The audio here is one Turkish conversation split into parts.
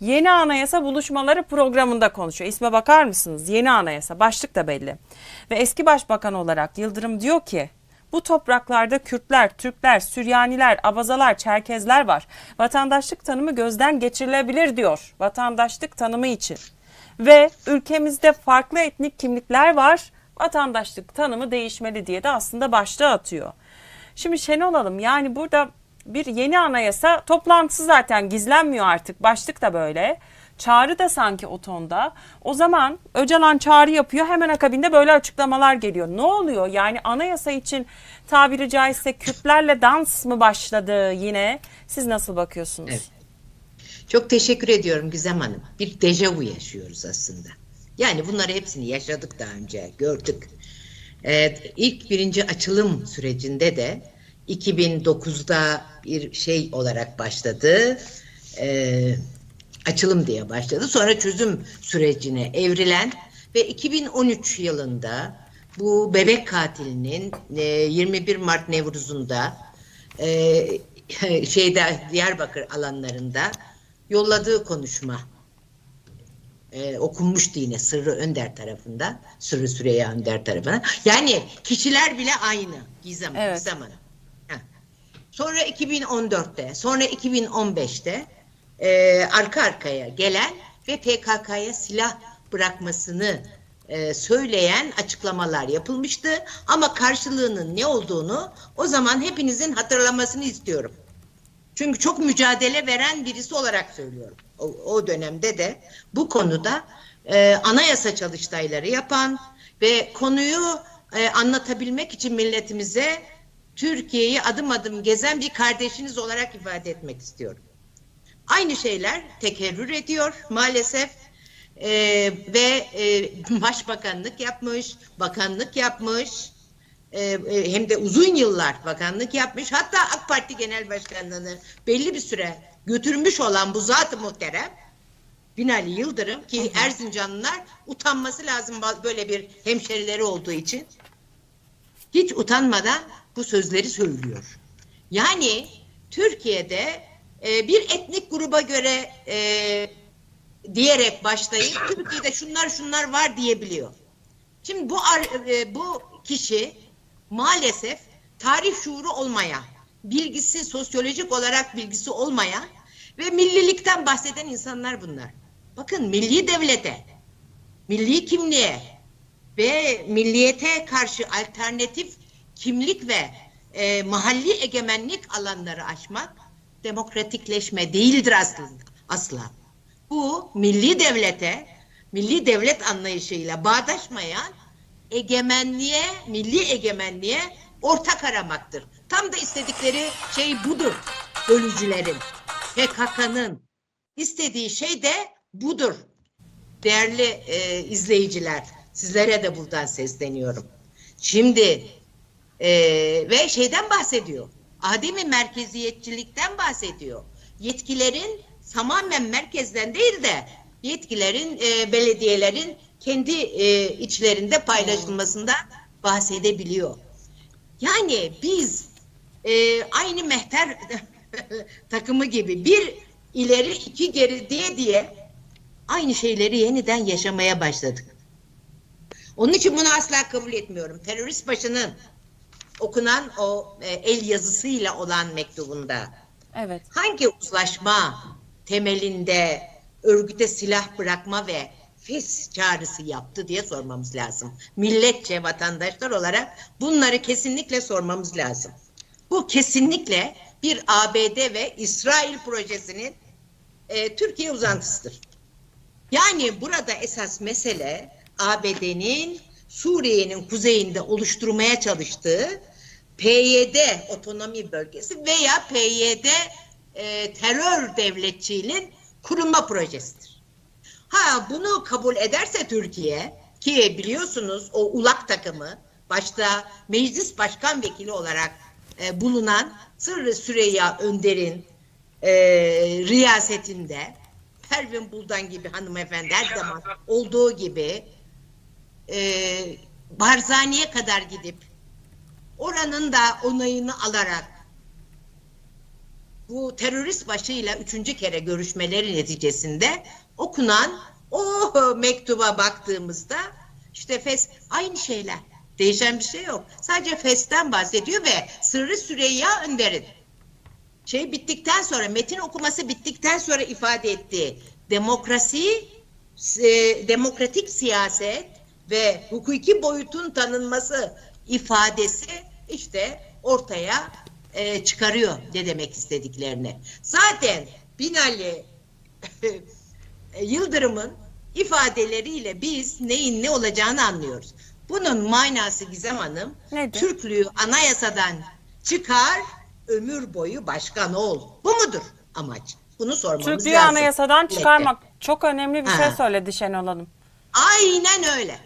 Yeni Anayasa buluşmaları programında konuşuyor. İsme bakar mısınız? Yeni Anayasa. Başlık da belli. Ve eski başbakan olarak Yıldırım diyor ki bu topraklarda Kürtler, Türkler, Süryaniler, Abazalar, Çerkezler var. Vatandaşlık tanımı gözden geçirilebilir diyor. Vatandaşlık tanımı için. Ve ülkemizde farklı etnik kimlikler var. Vatandaşlık tanımı değişmeli diye de aslında başlığı atıyor. Şimdi Şenol Hanım yani burada bir yeni anayasa toplantısı zaten gizlenmiyor artık. Başlık da böyle. Çağrı da sanki o tonda. O zaman Öcalan çağrı yapıyor. Hemen akabinde böyle açıklamalar geliyor. Ne oluyor? Yani anayasa için tabiri caizse Kürtlerle dans mı başladı yine? Siz nasıl bakıyorsunuz? Evet. Çok teşekkür ediyorum Gizem Hanım. Bir dejavu yaşıyoruz aslında. Yani bunları hepsini yaşadık daha önce, gördük. Ee, ilk birinci açılım sürecinde de 2009'da bir şey olarak başladı. Ee, açılım diye başladı. Sonra çözüm sürecine evrilen ve 2013 yılında bu bebek katilinin e, 21 Mart Nevruz'unda e, şeyde Diyarbakır alanlarında yolladığı konuşma e, okunmuştu yine Sırrı Önder tarafından. Sırrı Süreyya Önder tarafından. Yani kişiler bile aynı Gizem, Evet. Gizem Hanım. Sonra 2014'te, sonra 2015'te e, arka arkaya gelen ve PKK'ya silah bırakmasını e, söyleyen açıklamalar yapılmıştı. Ama karşılığının ne olduğunu o zaman hepinizin hatırlamasını istiyorum. Çünkü çok mücadele veren birisi olarak söylüyorum. O, o dönemde de bu konuda e, anayasa çalıştayları yapan ve konuyu e, anlatabilmek için milletimize Türkiye'yi adım adım gezen bir kardeşiniz olarak ifade etmek istiyorum. Aynı şeyler tekerrür ediyor maalesef E, ve e, başbakanlık yapmış, bakanlık yapmış e, e, hem de uzun yıllar bakanlık yapmış. Hatta AK Parti Genel Başkanlığı'nı belli bir süre götürmüş olan bu zat-ı muhterem Binali Yıldırım ki Erzincanlılar utanması lazım böyle bir hemşerileri olduğu için hiç utanmadan bu sözleri söylüyor. Yani Türkiye'de e, bir etnik gruba göre e, diyerek başlayıp Türkiye'de şunlar şunlar var diyebiliyor. Şimdi bu e, bu kişi maalesef tarih şuuru olmayan, bilgisi sosyolojik olarak bilgisi olmayan ve millilikten bahseden insanlar bunlar. Bakın milli devlete, milli kimliğe ve milliyete karşı alternatif kimlik ve e, mahalli egemenlik alanları aşmak demokratikleşme değildir aslında asla. Bu milli devlete, milli devlet anlayışıyla bağdaşmayan egemenliğe, milli egemenliğe ortak aramaktır. Tam da istedikleri şey budur. Bölücülerin, PKK'nın istediği şey de budur. Değerli e, izleyiciler, sizlere de buradan sesleniyorum. Şimdi e, ve şeyden bahsediyor. Ademi merkeziyetçilikten bahsediyor. Yetkilerin tamamen merkezden değil de yetkilerin e, belediyelerin kendi e, içlerinde paylaşılmasında bahsedebiliyor. Yani biz e, aynı mehter takımı gibi bir ileri iki geri diye diye aynı şeyleri yeniden yaşamaya başladık. Onun için bunu asla kabul etmiyorum. Terörist başının okunan o e, el yazısıyla olan mektubunda Evet. hangi uzlaşma temelinde örgüte silah bırakma ve fes çağrısı yaptı diye sormamız lazım. Milletçe vatandaşlar olarak bunları kesinlikle sormamız lazım. Bu kesinlikle bir ABD ve İsrail projesinin e, Türkiye uzantısıdır. Yani burada esas mesele ABD'nin Suriye'nin kuzeyinde oluşturmaya çalıştığı PYD otonomi bölgesi veya PYD e, terör devletçiliğinin kurulma projesidir. Ha bunu kabul ederse Türkiye ki biliyorsunuz o ulak takımı başta meclis başkan vekili olarak e, bulunan Sırrı Süreyya Önder'in e, riyasetinde Pervin Buldan gibi hanımefendi her zaman olduğu gibi e, Barzani'ye kadar gidip oranın da onayını alarak bu terörist başıyla üçüncü kere görüşmeleri neticesinde okunan o mektuba baktığımızda işte Fes aynı şeyler. Değişen bir şey yok. Sadece Fes'ten bahsediyor ve Sırrı Süreyya Önder'in şey bittikten sonra metin okuması bittikten sonra ifade ettiği demokrasi e, demokratik siyaset ve hukuki boyutun tanınması ifadesi işte ortaya e, çıkarıyor ne demek istediklerini. Zaten Binali Yıldırım'ın ifadeleriyle biz neyin ne olacağını anlıyoruz. Bunun manası Gizem Hanım, Nedir? Türklüğü anayasadan çıkar, ömür boyu başkan ol. Bu mudur amaç? Bunu sormamız Türklüğü lazım. anayasadan Millete. çıkarmak çok önemli bir şey Ha. söyledi Şenol Hanım. Aynen öyle.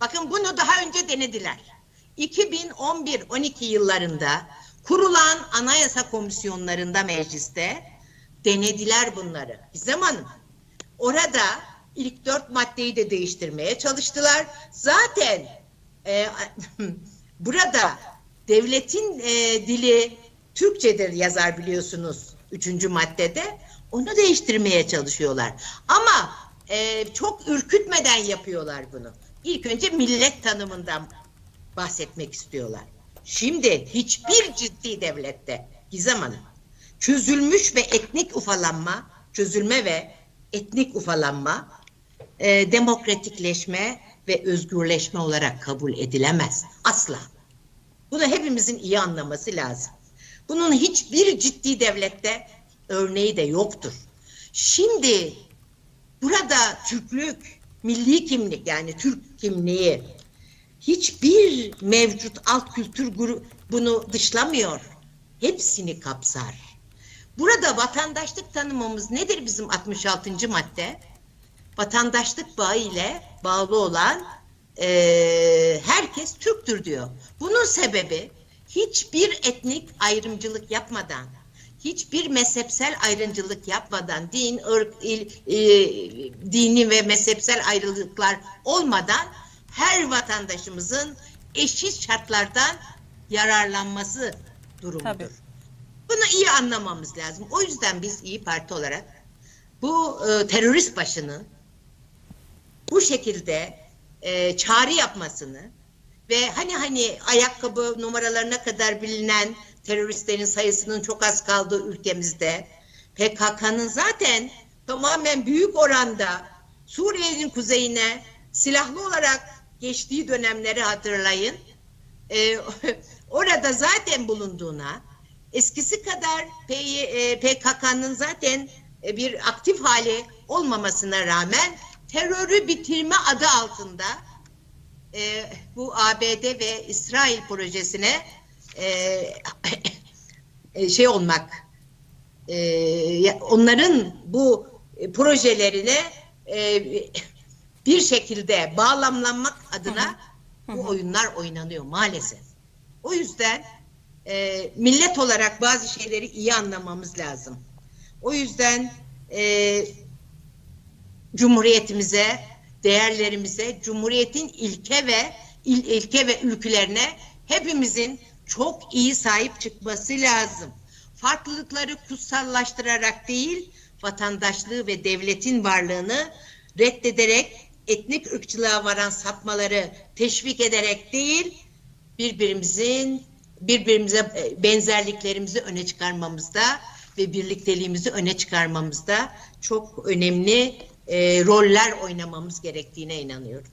Bakın bunu daha önce denediler. 2011-12 yıllarında kurulan anayasa komisyonlarında mecliste denediler bunları. Hanım. Orada ilk dört maddeyi de değiştirmeye çalıştılar. Zaten e, burada devletin e, dili Türkçedir yazar biliyorsunuz üçüncü maddede. Onu değiştirmeye çalışıyorlar. Ama e, çok ürkütmeden yapıyorlar bunu. İlk önce millet tanımından bahsetmek istiyorlar. Şimdi hiçbir ciddi devlette Gizem Hanım çözülmüş ve etnik ufalanma, çözülme ve etnik ufalanma e, demokratikleşme ve özgürleşme olarak kabul edilemez. Asla. Bunu hepimizin iyi anlaması lazım. Bunun hiçbir ciddi devlette örneği de yoktur. Şimdi burada Türklük, milli kimlik yani Türk kimliği hiçbir mevcut alt kültür grubu bunu dışlamıyor. Hepsini kapsar. Burada vatandaşlık tanımımız nedir bizim 66. madde? Vatandaşlık bağı ile bağlı olan eee, herkes Türktür diyor. Bunun sebebi hiçbir etnik ayrımcılık yapmadan, hiçbir mezhepsel ayrımcılık yapmadan, din, ırk, il, e, dini ve mezhepsel ayrılıklar olmadan her vatandaşımızın eşit şartlardan yararlanması durumudur. Tabii. Bunu iyi anlamamız lazım. O yüzden biz İyi Parti olarak bu e, terörist başının bu şekilde e, çağrı yapmasını ve hani hani ayakkabı numaralarına kadar bilinen teröristlerin sayısının çok az kaldığı ülkemizde PKK'nın zaten tamamen büyük oranda Suriye'nin kuzeyine silahlı olarak geçtiği dönemleri hatırlayın. Ee, orada zaten bulunduğuna eskisi kadar e, PKK'nın zaten e, bir aktif hali olmamasına rağmen terörü bitirme adı altında e, bu ABD ve İsrail projesine e, e, şey olmak e, onların bu e, projelerine e, bir şekilde bağlamlanmak adına bu oyunlar oynanıyor maalesef. O yüzden e, millet olarak bazı şeyleri iyi anlamamız lazım. O yüzden e, Cumhuriyetimize, değerlerimize, Cumhuriyetin ilke ve il, ilke ve ülkelerine hepimizin çok iyi sahip çıkması lazım. Farklılıkları kutsallaştırarak değil, vatandaşlığı ve devletin varlığını reddederek, etnik ırkçılığa varan sapmaları teşvik ederek değil, birbirimizin birbirimize e, benzerliklerimizi öne çıkarmamızda ve birlikteliğimizi öne çıkarmamızda çok önemli e, roller oynamamız gerektiğine inanıyorum.